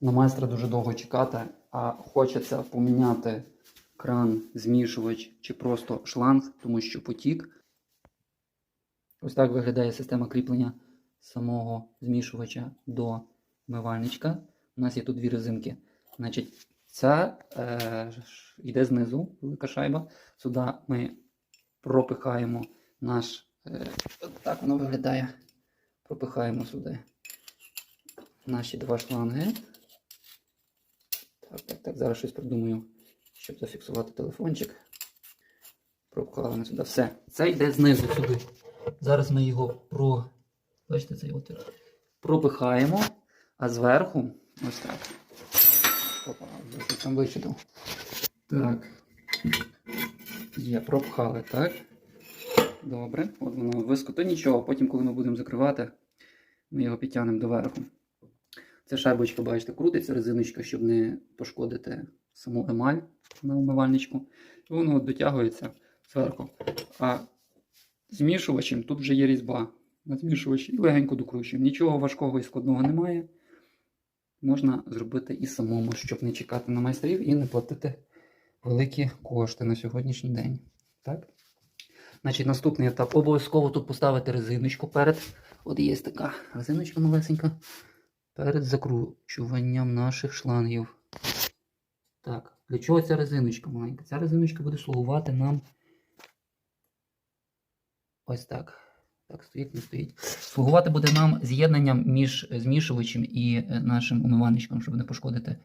на майстра дуже довго чекати, а хочеться поміняти кран, змішувач чи просто шланг, тому що потік. Ось так виглядає система кріплення самого змішувача до вмивальничка. У нас є тут дві резинки. Значить, ця е, йде знизу, велика шайба. Сюди ми пропихаємо наш. Е, так воно виглядає. Пропихаємо сюди наші два шланги. Так, так, так, зараз щось придумаю, щоб зафіксувати телефончик. Пропхали сюди. Все. Це йде знизу сюди. Зараз ми його про. Бачите, цей отвір. Пропихаємо, а зверху ось так. Опа, вже там вичитав. Так. Є, пропхали, так. Добре. От воно виско. То нічого, потім, коли ми будемо закривати, ми його підтягнемо доверху. Ця шайбочка, бачите, крутиться резиночка, щоб не пошкодити саму емаль на умивальничку. І воно дотягується зверху. А змішувачем тут вже є різьба на змішувачі і легенько докручуємо. Нічого важкого і складного немає. Можна зробити і самому, щоб не чекати на майстрів і не платити великі кошти на сьогоднішній день. Так? Значить, наступний етап. Обов'язково тут поставити резиночку перед. От є така резиночка малесенька. Перед закручуванням наших шлангів. Так, для чого ця резиночка маленька? Ця резиночка буде слугувати нам. Ось так. Так, стоїть, не стоїть. Слугувати буде нам з'єднанням між змішувачем і е, нашим умивальничком, щоб не пошкодити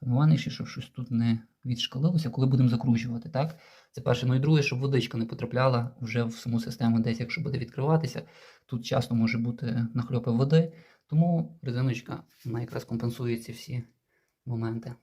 умивальнички, щоб щось тут не відшкалилося, коли будемо закручувати. Так? Це перше. Ну і друге, щоб водичка не потрапляла вже в саму систему, десь, якщо буде відкриватися. Тут часто може бути нахльопи води, тому резиночка вона якраз компенсує ці всі моменти.